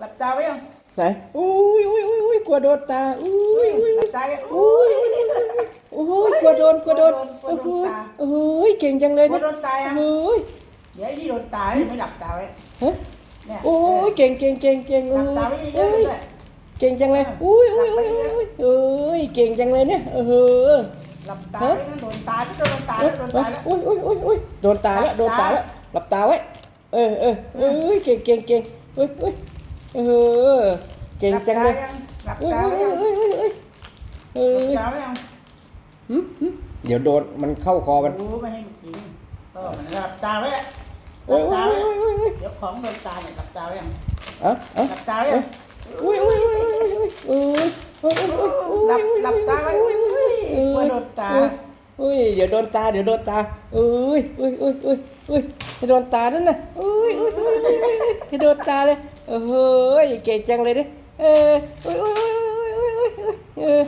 หลับตาไว้ยังไหนอุ้ยอุ้ยอุ้ยอุ้ยกลัวโดนตาอุ้ยอุ้ยหลัอุ้ยบตายังอุ้ยโอ้ยกลัวโดนกลัวโดนกลัวโอ้โดโหนตาโอ้โหเก่งจังเลยกลัวนะโดนตายังโอ้ยเดี๋ยวไอ้นี่โดนตาเลยไม่หลับตาไว้ฮะเนี่ยโอ้ยเก่งเก่งเก่งเก่งหโอ้ลับตาไว้เยยอะๆเลยเก่งจังเลยอุ้ยอุ้ยอุ้ยอุ้ยเอ้ยเก่งจังเลยเนี่ยเออหลับตาไว้นะโดนตาที่โดนตาแล้วโดนตาแล้ว อุ้ยอุ้ยอุ้ยอุ้ยโดนตาแล้วโดนตาแล้วหลับตาไว้ เออเออเอ้ยเก่งเก่งเก่งเอ้ยอุ้ยเออเก่งจังเลยหลับอุ้ยตาอุ้ไว้ยยังอุ้ยอุ้ยอุ้ยเอหลัอบตาไว้ยังหึหึเดี๋ยวโดนมันเข้าคอมันรู้ไม่ให้มันกินก็มันหลับตาไว้หลัโอ้ยบโอ้ตายไว้โอ้ยโอ้ยโอ้ยเดี๋ยวของโดนตาเนี่ยหลับตาไว้ยังเอ้าเอ้าหลับตาไว้ยัง อุ้ยอุ้ยอุ้ยอุ้ยอุ้ยอุ้ยอุ้ยอุ้ยอุ้ยหลับหลับตาไว้อุ้ยอุ้ยกลัวโดนตา อุ้ย เดี๋ยวโดนตา เดี๋ยวโดนตาอุ้ยอุ้ยอุ้ยอุ้ยอุ้ยจะโดนตานั่นน่ะอุ้ยอุ้ยอุ้ยอุ้ยอุ้ยจะโดนตาเลยโอ้ยเก่งจังเลยดิเอออุ้ยอุ้ยอุ้ยอุ้ยอุ้ยอุ้ยเออ